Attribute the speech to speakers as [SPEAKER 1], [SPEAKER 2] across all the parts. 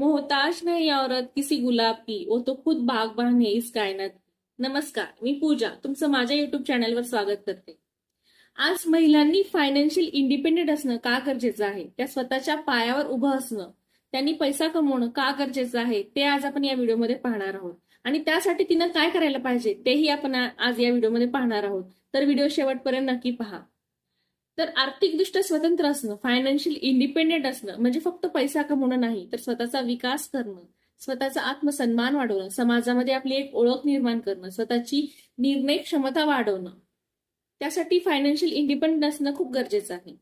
[SPEAKER 1] मोहताज नाही औरत किसी गुलाब की? वो तो खुद बागबान है इस कायनात. नमस्कार मी पूजा. तुमचं माझ्या युट्यूब चॅनलवर स्वागत करते. आज महिलांनी फायनान्शियल इंडिपेंडेंट असणं का गरजेचं आहे? त्या स्वतःच्या पायावर उभं असणं त्यांनी पैसा कमवणं का गरजेचं आहे? ते आज आपण या व्हिडिओमध्ये पाहणार आहोत. आणि त्यासाठी तिनं काय करायला पाहिजे? तेही आपण आज या व्हिडिओमध्ये पाहणार आहोत. तर व्हिडिओ शेवटपर्यंत नक्की पहा. तर आर्थिकदृष्ट्या स्वतंत्र असणं फायनान्शियल इंडिपेंडेंट असणं म्हणजे फक्त पैसा कमवणं नाही तर स्वतःचा विकास करणं स्वतःचा आत्मसन्मान वाढवणं समाजामध्ये आपली एक ओळख निर्माण करणं स्वतःची निर्णय क्षमता वाढवणं त्यासाठी फायनान्शियल इंडिपेंडंट असणं खूप गरजेचं आहे.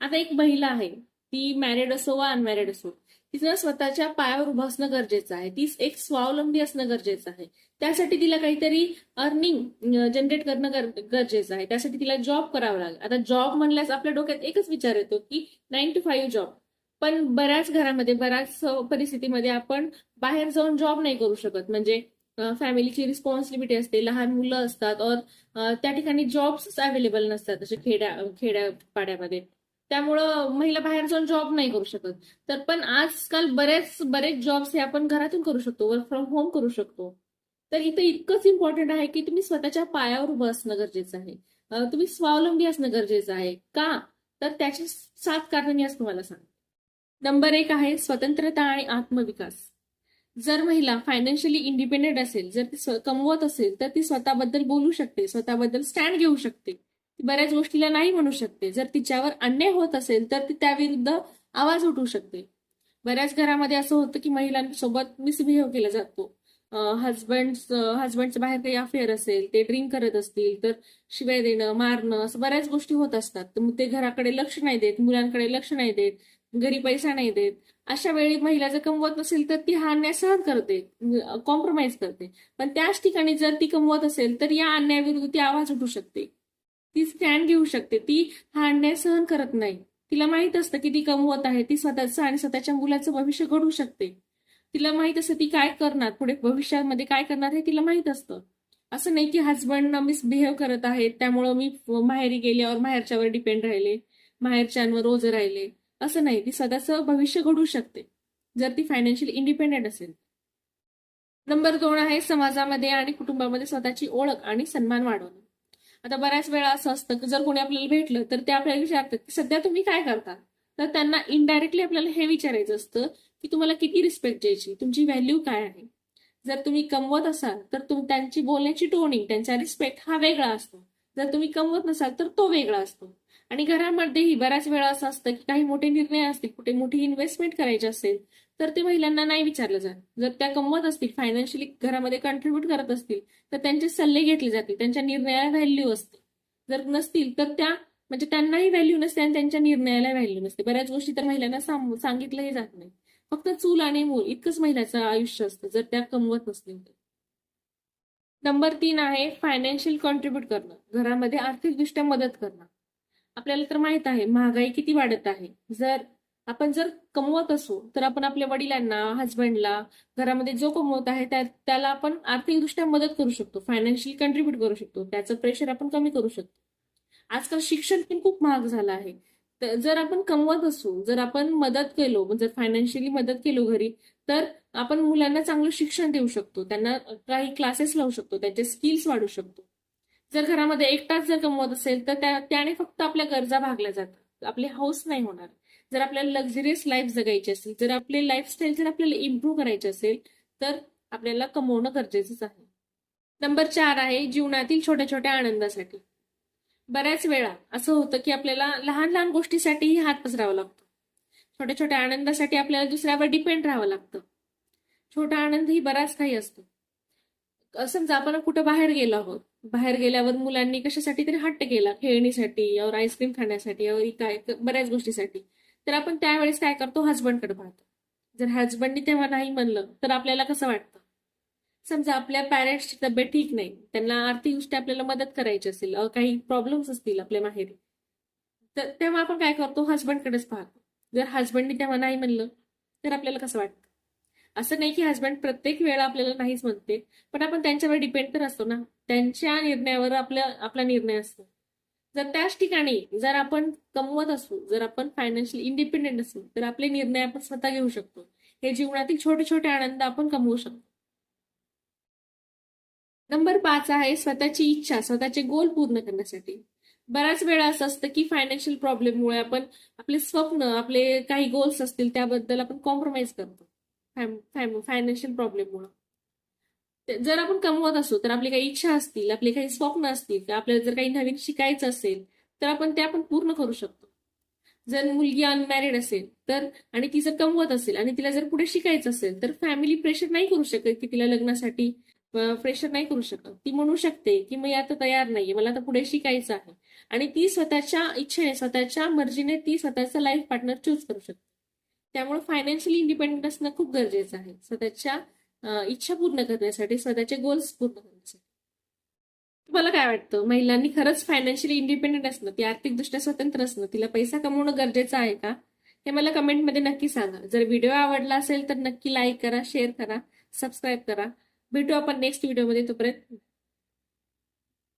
[SPEAKER 1] आता एक महिला आहे ती मॅरिड असो वा अनमॅरिड असो तिचं स्वतःच्या पायावर उभं असणं गरजेचं आहे. ती एक स्वावलंबी असणं गरजेचं आहे. त्यासाठी तिला काहीतरी अर्निंग जनरेट करणं गरजेचं आहे. त्यासाठी तिला जॉब करावा लागेल. आता जॉब म्हणल्यास आपल्या डोक्यात एकच विचार येतो की नाईन टू फाईव्ह जॉब पण बऱ्याच घरामध्ये बऱ्याच परिस्थितीमध्ये आपण बाहेर जाऊन जॉब नाही करू शकत. म्हणजे फॅमिलीची रिस्पॉन्सिबिलिटी असते लहान मुलं असतात और त्या ठिकाणी जॉब्स अवेलेबल नसतात. असे खेड्या खेड्यापाड्यामध्ये. त्यामुळं महिला बाहेर जाऊन जॉब नाही करू शकत. तर पण आजकाल बरेच बरेच जॉब्स हे आपण घरातून करू शकतो वर्क फ्रॉम होम करू शकतो. तर इथं इतकंच इम्पॉर्टंट आहे की तुम्ही स्वतःच्या पायावर उभं असणं गरजेचं आहे. तुम्ही स्वावलंबी असणं गरजेचं आहे. का? तर त्याची सात कारण मी आज तुम्हाला सांग नंबर एक आहे स्वतंत्रता आणि आत्मविकास. जर महिला फायनान्शियली इंडिपेंडेंट असेल जर ती कमवत असेल तर ती स्वतःबद्दल बोलू शकते स्वतःबद्दल स्टँड घेऊ शकते. बऱ्याच गोष्टीला नाही म्हणू शकते. जर तिच्यावर अन्याय होत असेल तर ती त्याविरुद्ध आवाज उठवू शकते. बऱ्याच घरामध्ये असं होतं की महिलांसोबत मिसबिहेव केला जातो. हजबंड हजबंडचं बाहेर काही अफेअर असेल ते ड्रिंक करत असतील तर शिवाय देणं मारणं असं बऱ्याच गोष्टी होत असतात. तर मग ते घराकडे लक्ष नाही देत मुलांकडे लक्ष नाही देत घरी पैसा नाही देत. अशा वेळी महिला जर कमवत नसेल तर ती हा अन्याय सहन करते कॉम्प्रोमाइज करते. पण त्याच ठिकाणी जर ती कमवत असेल तर या अन्यायाविरुद्ध ती आवाज उठू शकते. ती स्टँड घेऊ शकते. ती हा अन्याय सहन करत नाही. तिला माहीत असतं की ती कमवत आहे. ती स्वतःचं आणि स्वतःच्या मुलाचं भविष्य घडू शकते. तिला माहीत असतं ती काय करणार पुढे भविष्यामध्ये काय करणार हे तिला माहीत असतं. असं नाही की हजबंड मिसबिहेव करत आहेत. त्यामुळं मी माहेरी गेल्यावर माहेरच्यावर डिपेंड राहिले. माहेरच्यांवर रोज राहिले. असं नाही. ती स्वतःचं भविष्य घडू शकते. जर ती फायनान्शियल इंडिपेंडेंट असेल. नंबर दोन आहे समाजामध्ये आणि कुटुंबामध्ये स्वतःची ओळख आणि सन्मान वाढवणं. आता बऱ्याच वेळा असं असतं की जर कोणी आपल्याला भेटलं तर ते आपल्याला विचारतात की सध्या तुम्ही काय करता? तर त्यांना इनडायरेक्टली आपल्याला हे विचारायचं असतं की तुम्हाला किती रिस्पेक्ट द्यायची? तुमची व्हॅल्यू काय आहे? जर तुम्ही कमवत असाल तर तुम त्यांची बोलण्याची टोनिंग त्यांचा रिस्पेक्ट हा वेगळा असतो. जर तुम्ही कमवत नसाल तर तो वेगळा असतो. आणि घरामध्येही बऱ्याच वेळा असं असतं की काही मोठे निर्णय असतील कुठे मोठी इन्व्हेस्टमेंट करायची असेल तर ते महिलांना नाही विचारलं जात. जर त्या कमवत असतील फायनान्शियली घरामध्ये कंट्रीब्यूट करत असतील तर त्यांचे सल्ले घेतले जातील त्यांच्या निर्णयाला व्हॅल्यू असते जर नसतील तर त्या म्हणजे त्यांनाही व्हॅल्यू नसते आणि त्यांच्या निर्णयाला व्हॅल्यू नसते. बऱ्याच गोष्टी तर महिलांना सांगितलंही जात नाही. फक्त चूल आणि मूल इतकंच महिलाचं आयुष्य असतं जर त्या कमवत नसतील तर. नंबर तीन आहे फायनान्शियल कॉन्ट्रीब्युट करणं. घरामध्ये आर्थिकदृष्ट्या मदत करणं. आपल्याला तर माहीत आहे महागाई किती वाढत आहे. जर आपण जर कमवत असू तर आपण आपल्या वडिलांना हजबंडला घरामध्ये जो कमवत आहे त्या त्याला आपण आर्थिकदृष्ट्या मदत करू शकतो फायनान्शियल कंट्रीब्युट करू शकतो. त्याचं प्रेशर आपण कमी करू शकतो. आजकाल शिक्षण पण खूप महाग झालं आहे. तर जर आपण कमवत असू जर आपण मदत केलो जर फायनान्शियली मदत केलो घरी तर आपण मुलांना चांगलं शिक्षण देऊ शकतो. त्यांना काही क्लासेस लावू शकतो. त्यांचे स्किल्स वाढू शकतो. जर घरामध्ये एकटाच जर कमवत असेल तर त्याने फक्त आपल्या गरजा भागल्या जातात. आपली हाऊस नाही होणार. जर आपल्याला लक्झरियस लाईफ जगायची असेल जर आपले लाईफस्टाईल जर आपल्याला इम्प्रूव्ह करायची असेल तर आपल्याला कमवणं गरजेचंच आहे. नंबर चार आहे जीवनातील छोट्या छोट्या आनंदासाठी. बऱ्याच वेळा असं होतं की आपल्याला लहान लहान गोष्टीसाठीही हात पसरावा लागतो. छोट्या छोट्या आनंदासाठी आपल्याला दुसऱ्यावर डिपेंड राहावं लागतं. छोटा आनंदही बराच काही असतो. समजा म्हणजे आपण कुठं बाहेर गेलो आहोत. बाहेर गेल्यावर मुलांनी कशासाठी तरी हट्ट केला खेळणीसाठी और आईस्क्रीम खाण्यासाठी और काय बऱ्याच गोष्टीसाठी. तर आपण त्यावेळेस काय करतो? हजबंडकडे पाहतो. जर हजबंडनी तेव्हा नाही म्हणलं तर आपल्याला कसं वाटतं? समजा आपल्या पॅरेंट्सची तब्येत ठीक नाही त्यांना आर्थिकदृष्ट्या आपल्याला मदत करायची असेल काही प्रॉब्लेम्स असतील आपल्या माहेरी तर तेव्हा आपण काय करतो? हजबंडकडेच पाहतो. जर हजबंडनी तेव्हा नाही म्हणलं तर आपल्याला कसं वाटतं? असं नाही की हजबंड प्रत्येक वेळा आपल्याला नाहीच म्हणते पण आपण त्यांच्यावर डिपेंड तर असतो ना. त्यांच्या निर्णयावर आपल्या आपला निर्णय असतो. जर त्याच ठिकाणी जर आपण कमवत असू जर आपण फायनान्शियल इंडिपेंडेंट असू तर आपले निर्णय आपण स्वतः घेऊ शकतो. हे जीवनातील छोटे छोटे आनंद आपण कमवू शकतो. नंबर पाच आहे स्वतःची इच्छा स्वतःचे गोल पूर्ण करण्यासाठी. बऱ्याच वेळा असं असतं की फायनान्शियल प्रॉब्लेममुळे आपण आपले स्वप्न आपले काही गोल्स असतील त्याबद्दल आपण कॉम्प्रोमाइज करतो. फायनान्शियल प्रॉब्लेममुळं जर आपण कमवत असू तर आपली काही इच्छा असतील आपले काही स्वप्न असतील किंवा आपल्याला जर काही नवीन शिकायचं असेल तर आपण ते आपण पूर्ण करू शकतो. जर मुलगी अनमॅरिड असेल तर आणि ती जर कमवत असेल आणि तिला जर पुढे शिकायचं असेल तर फॅमिली प्रेशर नाही करू शकत की तिला लग्नासाठी प्रेशर नाही करू शकत. ती म्हणू शकते की मी आता तयार नाहीये मला आता पुढे शिकायचं आहे. आणि ती स्वतःच्या इच्छेने स्वतःच्या मर्जीने ती स्वतःचा लाईफ पार्टनर चूज करू शकते. त्यामुळे फायनान्शियली इंडिपेंडेंट असणं खूप गरजेचं आहे. स्वतःच्या इच्छा पूर्ण करण्यासाठी स्वतःचे गोल्स पूर्ण करण्यासाठी. तुम्हाला काय वाटतं? महिलांनी खरंच फायनान्शियली इंडिपेंडेंट असणं ती आर्थिकदृष्ट्या स्वतंत्र असणं तिला पैसा कमवणं गरजेचं आहे का? हे मला कमेंटमध्ये नक्की सांगा. जर व्हिडिओ आवडला असेल तर नक्की लाईक करा शेअर करा सबस्क्राईब करा. भेटू आपण नेक्स्ट व्हिडिओमध्ये तोपर्यंत.